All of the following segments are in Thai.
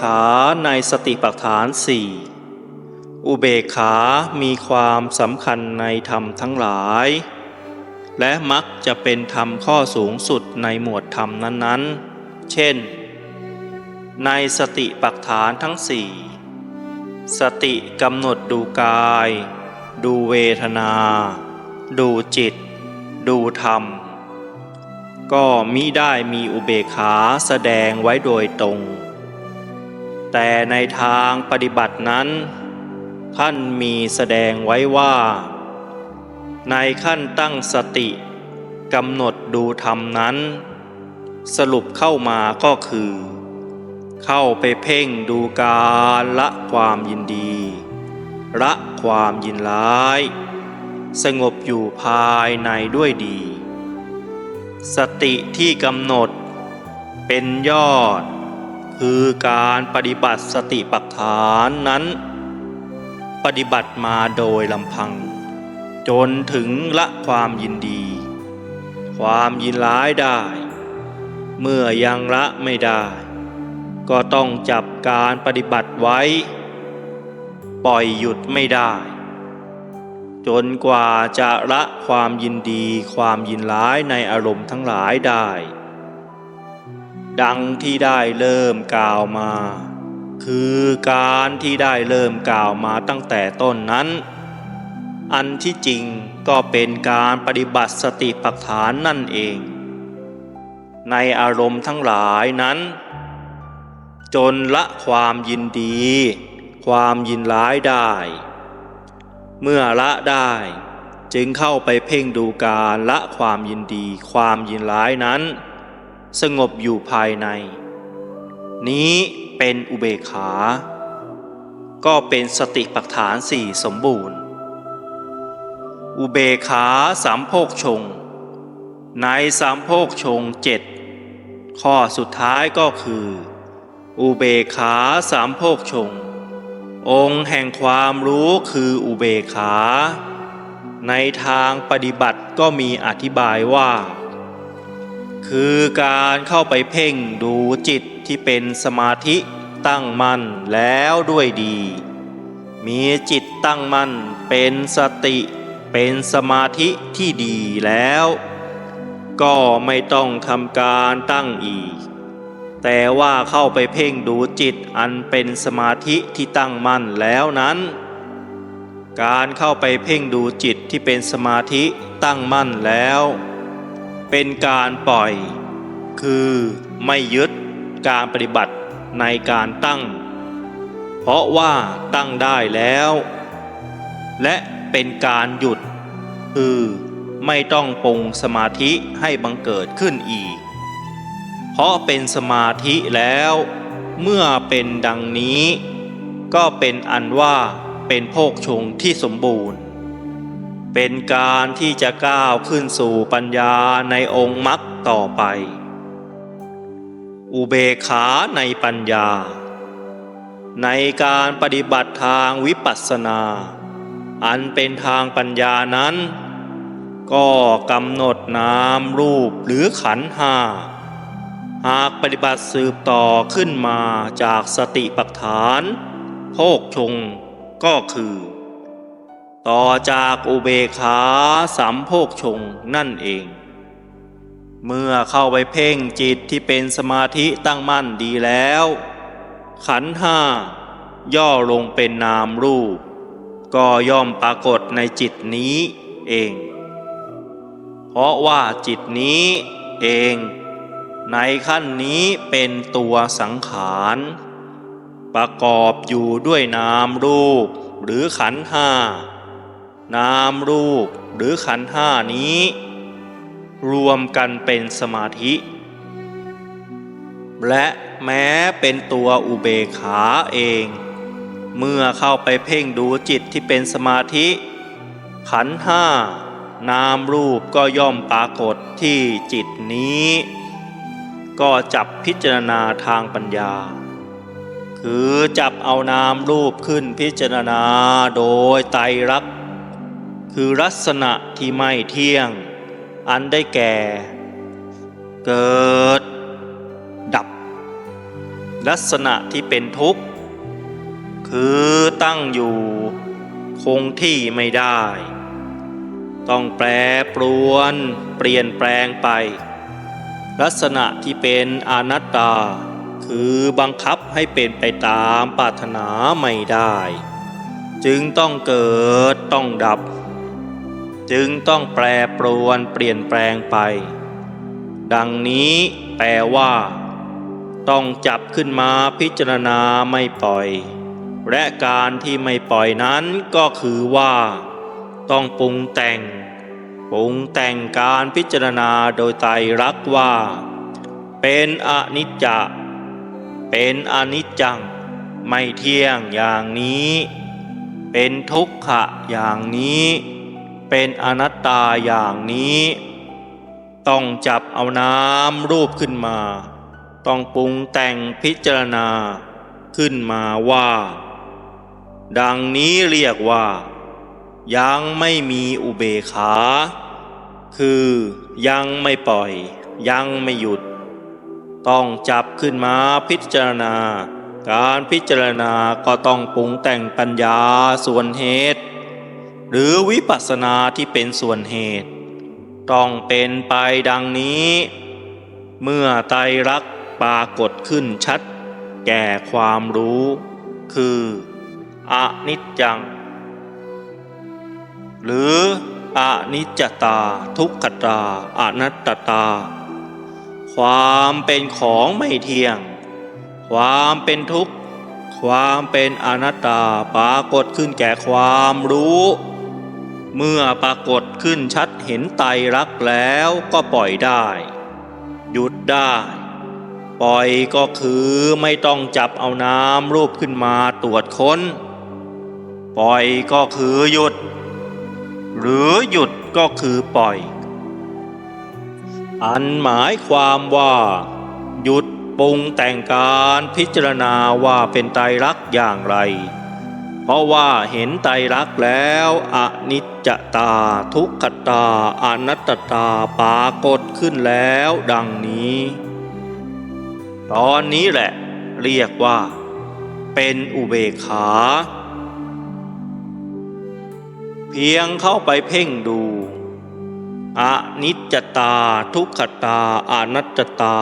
ขาในสติปัฏฐานสี่อุเบกขามีความสำคัญในธรรมทั้งหลาย และมักจะเป็นธรรมข้อสูงสุดในหมวดธรรมนั้นๆ เช่น ในสติปัฏฐานทั้งสี่สติกำหนดดูกาย ดูเวทนา ดูจิต ดูธรรม ก็มิได้มีอุเบกขาแสดงไว้โดยตรง แต่ในทางปฏิบัตินั้น ท่านมีแสดงไว้ว่า ในขั้นตั้งสติกำหนดดูธรรมนั้น สรุปเข้ามาก็คือ เข้าไปเพ่งดูการละความยินดี ละความยินร้าย สงบอยู่ภายในด้วยดี สติที่กำหนดเป็นยอด คือการปฏิบัติสติปัฏฐานนั้น ปฏิบัติมาโดยลำพัง จนถึงละความยินดี ความยินร้ายได้ เมื่อยังละไม่ได้ ก็ต้องจับการปฏิบัติไว้ ปล่อยหยุดไม่ได้ จนกว่าจะละความยินดี ความยินร้ายในอารมณ์ทั้งหลายได้ ดังที่ได้เริ่มกล่าวมา คือการที่ได้เริ่มกล่าวมาตั้งแต่ต้นนั้น อันที่จริงก็เป็นการปฏิบัติสติปัฏฐานนั่นเอง ในอารมณ์ทั้งหลายนั้น จนละความยินดี ความยินร้ายได้ เมื่อละได้จึงเข้าไปเพ่งดูการละความยินดี ความยินร้ายนั้น สงบอยู่ภายใน นี้เป็นอุเบกขา ก็เป็นสติปัฏฐานสี่สมบูรณ์ อุเบกขาสามโพกชง ในสามโพกชงเจ็ดข้อสุดท้ายก็คือ อุเบกขาสามโพกชง องค์แห่งความรู้คืออุเบกขา ในทางปฏิบัติก็มีอธิบายว่า คือการเข้าไปเพ่งดูจิตที่เป็นสมาธิตั้งมั่นแล้วด้วยดี มีจิตตั้งมั่นเป็นสติ เป็นสมาธิที่ดีแล้ว ก็ไม่ต้องทำการตั้งอีก แต่ว่าเข้าไปเพ่งดูจิตอันเป็นสมาธิที่ตั้งมั่นแล้วนั้น การเข้าไปเพ่งดูจิตที่เป็นสมาธิตั้งมั่นแล้ว เป็นการปล่อย คือไม่ยึดการปฏิบัติในการตั้ง เพราะว่าตั้งได้แล้ว และเป็นการหยุด คือไม่ต้องปรุงสมาธิให้บังเกิดขึ้นอีก เพราะเป็นสมาธิแล้ว เมื่อเป็นดังนี้ ก็เป็นอันว่าเป็นโภคชงที่สมบูรณ์ เป็นการที่จะก้าวขึ้นสู่ปัญญาในองค์มรรคต่อไป อุเบกขาในปัญญา ในการปฏิบัติทางวิปัสสนา อันเป็นทางปัญญานั้น ก็กำหนดนามรูปหรือขันห้าหากปฏิบัติสืบต่อขึ้นมาจากสติปัฏฐานโภคชงก็คือ ต่อจากอุเบขาสามโภคชงนั่นเอง เมื่อเข้าไปเพ่งจิตที่เป็นสมาธิตั้งมั่นดีแล้ว ขันห้าย่อลงเป็นนามรูป ก็ย่อมปรากฏในจิตนี้เอง เพราะว่าจิตนี้เอง ในขั้นนี้เป็นตัวสังขาร ประกอบอยู่ด้วยนามรูปหรือขันห้า นามรูปหรือขันธ์ห้านี้ รวมกันเป็นสมาธิ และแม้เป็นตัวอุเบกขาเอง เมื่อเข้าไปเพ่งดูจิตที่เป็นสมาธิ ขันธ์ห้านามรูปก็ย่อมปรากฏที่จิตนี้ ก็จับพิจารณาทางปัญญา คือจับเอานามรูปขึ้นพิจารณาโดยไตรลักษ คือลักษณะที่ไม่เที่ยง อันได้แก่ เกิด ดับ ลักษณะที่เป็นทุกข์ คือตั้งอยู่ คงที่ไม่ได้ ต้องแปรปรวน เปลี่ยนแปลงไป ลักษณะที่เป็นอนัตตา คือบังคับให้เป็นไปตามปรารถนาไม่ได้ จึงต้องเกิดต้องดับ จึงต้องแปรปรวนเปลี่ยนแปลงไป ดังนี้แปลว่า ต้องจับขึ้นมาพิจารณาไม่ปล่อย และการที่ไม่ปล่อยนั้นก็คือว่า ต้องปรุงแต่ง ปรุงแต่งการพิจารณาโดยไตรลักว่า เป็นอนิจจะเป็นอนิจจัง ไม่เที่ยงอย่างนี้ เป็นทุกขะอย่างนี้ เป็นอนัตตาอย่างนี้ ต้องจับเอาน้ำรูปขึ้นมา ต้องปรุงแต่งพิจารณาขึ้นมาว่า ดังนี้เรียกว่า ยังไม่มีอุเบกขา คือยังไม่ปล่อย ยังไม่หยุด ต้องจับขึ้นมาพิจารณา การพิจารณาก็ต้องปรุงแต่งปัญญาส่วนเหตุ หรือวิปัสสนาที่เป็นส่วนเหตุ ต้องเป็นไปดังนี้ เมื่อไตรลักษณ์ปรากฏขึ้นชัด แก่ความรู้ คืออนิจจัง หรืออนิจจตา ทุกขตาอนัตตา ความเป็นของไม่เที่ยง ความเป็นทุกข์ ความเป็นอนัตตาปรากฏขึ้นแก่ความรู้ เมื่อปรากฏขึ้นชัดเห็นไตรักแล้วก็ปล่อยได้ หยุดได้ ปล่อยก็คือไม่ต้องจับเอาน้ำรูปขึ้นมาตรวจค้น ปล่อยก็คือหยุด หรือหยุดก็คือปล่อย อันหมายความว่า หยุดปรุงแต่งการพิจารณาว่าเป็นไตรักอย่างไร เพราะว่าเห็นไตรลักษณ์แล้วอนิจจตาทุกขตาอนัตตาปรากฏขึ้นแล้วดังนี้ ตอนนี้แหละเรียกว่า เป็นอุเบกขา เพียงเข้าไปเพ่งดูอนิจจตาทุกขตาอนัตตา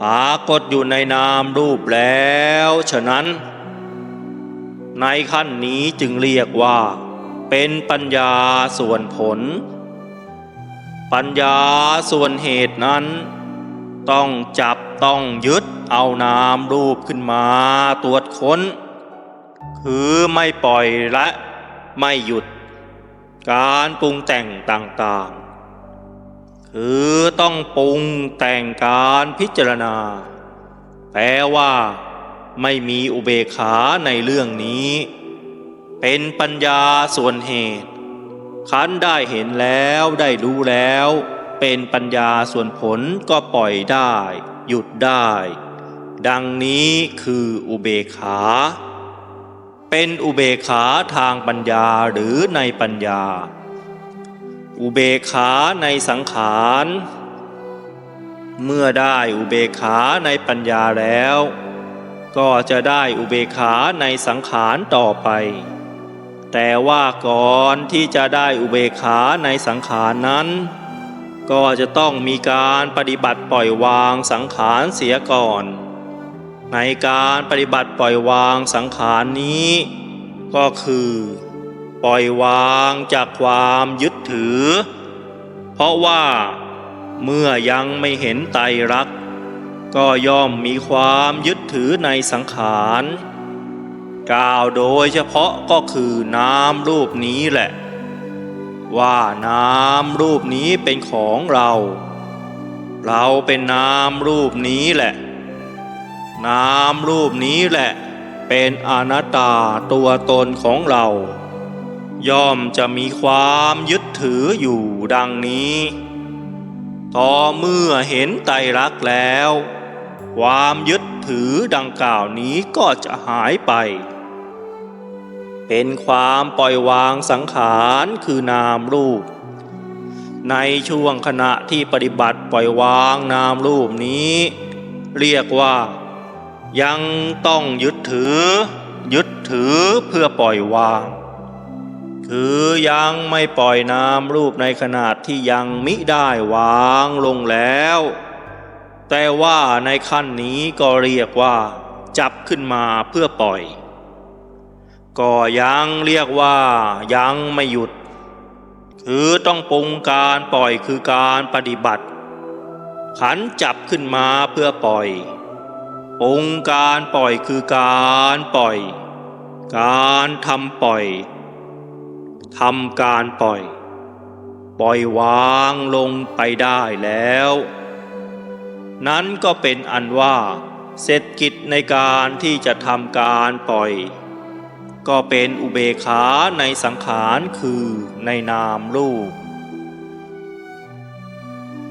ปรากฏอยู่ในนามรูปแล้ว ฉะนั้น ในขั้นนี้จึงเรียกว่า เป็นปัญญาส่วนผล ปัญญาส่วนเหตุนั้น ต้องจับต้องยึดเอานามรูปขึ้นมาตรวจค้น คือไม่ปล่อยและไม่หยุด การปรุงแต่งต่างๆ คือต้องปรุงแต่งการพิจารณาแปลว่า ไม่มีอุเบกขาในเรื่องนี้ เป็นปัญญาส่วนเหตุคันได้เห็นแล้วได้รู้แล้ว เป็นปัญญาส่วนผลก็ปล่อยได้ หยุดได้ ดังนี้คืออุเบกขา เป็นอุเบกขาทางปัญญาหรือในปัญญา อุเบกขาในสังขาร เมื่อได้อุเบกขาในปัญญาแล้ว ก็จะได้อุเบกขาในสังขารต่อไป แต่ว่าก่อนที่จะได้อุเบกขาในสังขารนั้น ก็จะต้องมีการปฏิบัติปล่อยวางสังขารเสียก่อน ในการปฏิบัติปล่อยวางสังขารนี้ ก็คือ ปล่อยวางจากความยึดถือ เพราะว่าเมื่อยังไม่เห็นไตรลักษณ ก็ย่อมมีความยึดถือในสังขารกล่าวโดยเฉพาะก็คือนามรูปนี้แหละ ว่านามรูปนี้เป็นของเรา เราเป็นนามรูปนี้แหละนามรูปนี้แหละ เป็นอนัตตาตัวตนของเรา ย่อมจะมีความยึดถืออยู่ดังนี้ต่อเมื่อเห็นไตรลักษณ์แล้ว ความยึดถือดังกล่าวนี้ก็จะหายไป เป็นความปล่อยวางสังขารคือนามรูป ในช่วงขณะที่ปฏิบัติปล่อยวางนามรูปนี้ เรียกว่า ยังต้องยึดถือ ยึดถือเพื่อปล่อยวาง คือยังไม่ปล่อยนามรูปในขนาดที่ยังมิได้วางลงแล้ว แต่ว่าในขั้นนี้ก็เรียกว่า จับขึ้นมาเพื่อปล่อย ก็ยังเรียกว่ายังไม่หยุด คือต้องปรุงการปล่อยคือการปฏิบัติ ขันจับขึ้นมาเพื่อปล่อยปรุงการปล่อยคือการปล่อย การทำปล่อยทำการปล่อย ปล่อยวางลงไปได้แล้ว นั้นก็เป็นอันว่า เสร็จกิจในการที่จะทำการปล่อย ก็เป็นอุเบขาในสังขารคือในนามรูป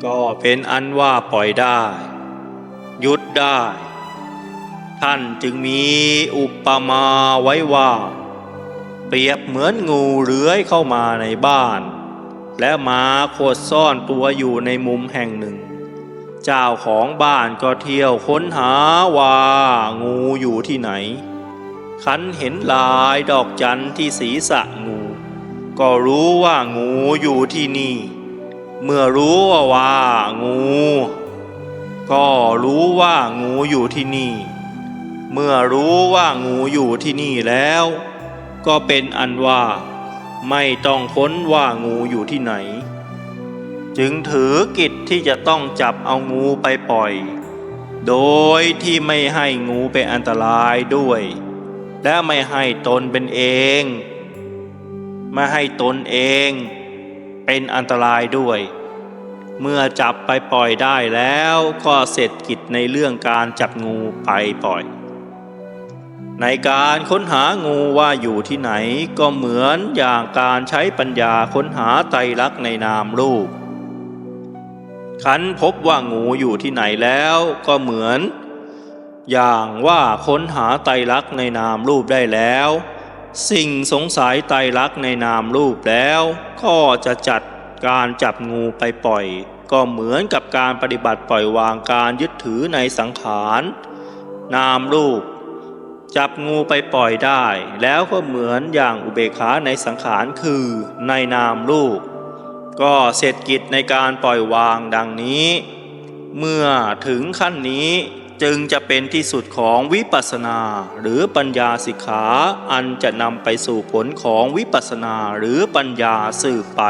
ก็เป็นอันว่าปล่อยได้หยุดได้ ท่านจึงมีอุปมาไว้ว่า เปรียบเหมือนงูเลื้อยเข้ามาในบ้าน และมาโคดซ่อนตัวอยู่ในมุมแห่งหนึ่ง เจ้าของบ้านก็เที่ยวค้นหาว่างูอยู่ที่ไหน ขันเห็นลายดอกจันที่ศีรษะงู ก็รู้ว่างูอยู่ที่นี่ เมื่อรู้ว่าว่างู ก็รู้ว่างูอยู่ที่นี่ เมื่อรู้ว่างูอยู่ที่นี่แล้ว ก็เป็นอันว่า ไม่ต้องค้นว่างูอยู่ที่ไหน จึงถือกิจที่จะต้องจับเอางูไปปล่อย โดยที่ไม่ให้งูเป็นอันตรายด้วย และไม่ให้ตนเป็นเอง ไม่ให้ตนเองเป็นอันตรายด้วย เมื่อจับไปปล่อยได้แล้วก็เสร็จกิจในเรื่องการจับงูไปปล่อย ในการค้นหางูว่าอยู่ที่ไหนก็เหมือนอย่างการใช้ปัญญาค้นหาไตรลักษณ์ในนามรูป ขันพบว่างูอยู่ที่ไหนแล้วก็เหมือน อย่างว่าค้นหาไตรลักษณ์ในนามรูปได้แล้ว สิ่งสงสัยไตรลักษณ์ในนามรูปแล้ว ก็จะจัดการจับงูไปปล่อย ก็เหมือนกับการปฏิบัติปล่อยวางการยึดถือในสังขาร นามรูป จับงูไปปล่อยได้ แล้วก็เหมือนอย่างอุเบกขาในสังขารคือในนามรูป ก็เสร็จกิจในการปล่อยวางดังนี้ เมื่อถึงขั้นนี้จึงจะเป็นที่สุดของวิปัสสนาหรือปัญญาสิกขาอันจะนำไปสู่ผลของวิปัสสนาหรือปัญญาสืบไป